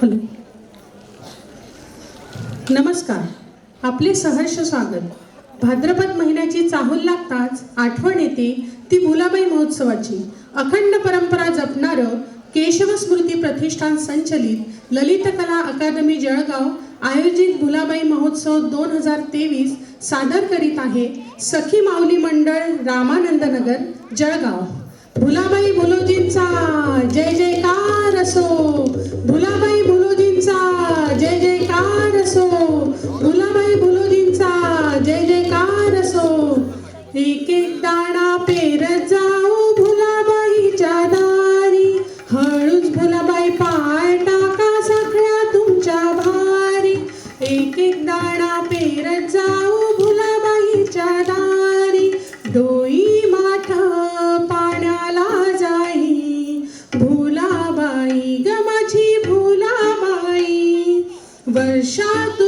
Hello नमस्कार. आपले सहर्ष स्वागत. भाद्रपद महिन्याची चाहूल लागताच आठवण येते ती भुलाबाई महोत्सवाची. अखंड परंपरा जपणारं केशव स्मृती प्रतिष्ठान संचलित ललित कला अकादमी जळगाव आयोजित भुलाबाई महोत्सव दोन हजार तेवीस सादर करीत आहे सखी माऊली मंडळ रामानंद नगर जळगाव. भुलाबाई भुलोजींचा जय fechado.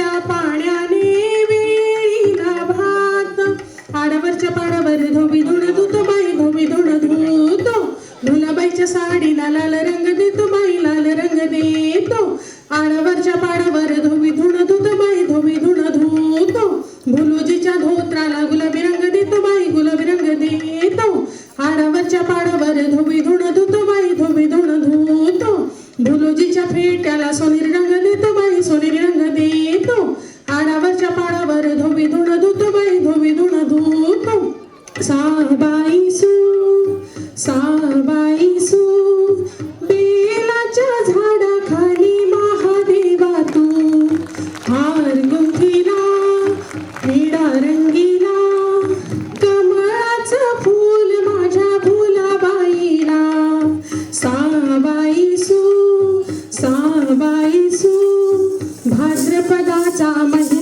आडवरच्या पाण्याने वेळीला भात. आडवरच्या पाडावर धोबी धुण धुतो बाई धोबी धुण धुतो. धुलाबाईच्या साडीला लाल रंग साबाईसू साबाईसू बेलाच्या झाडाखाली महादेवा तू हार गुंथिला क्रीडा रंगीला कमळाचं फूल माझ्या फुलाबाईला साबाईसू साबाईसू भाद्रपदाचा महिना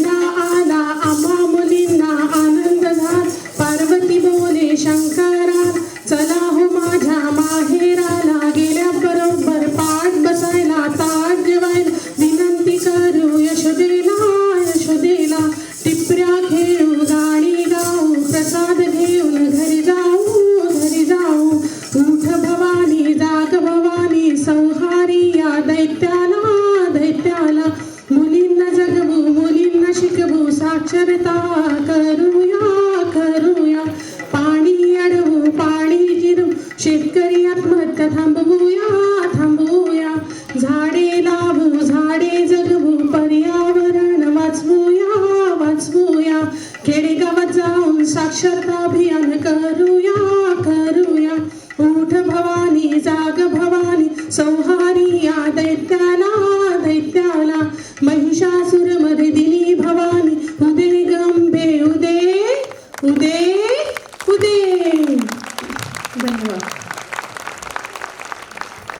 गावागावात जाऊन साक्षरता अभियान करूया करूया. उठ भवानी जाग भवानी संहारी या दैत्याला दैत्याला महिषासुरमध्ये दिली भवानी. उदे गंभे उदे उदे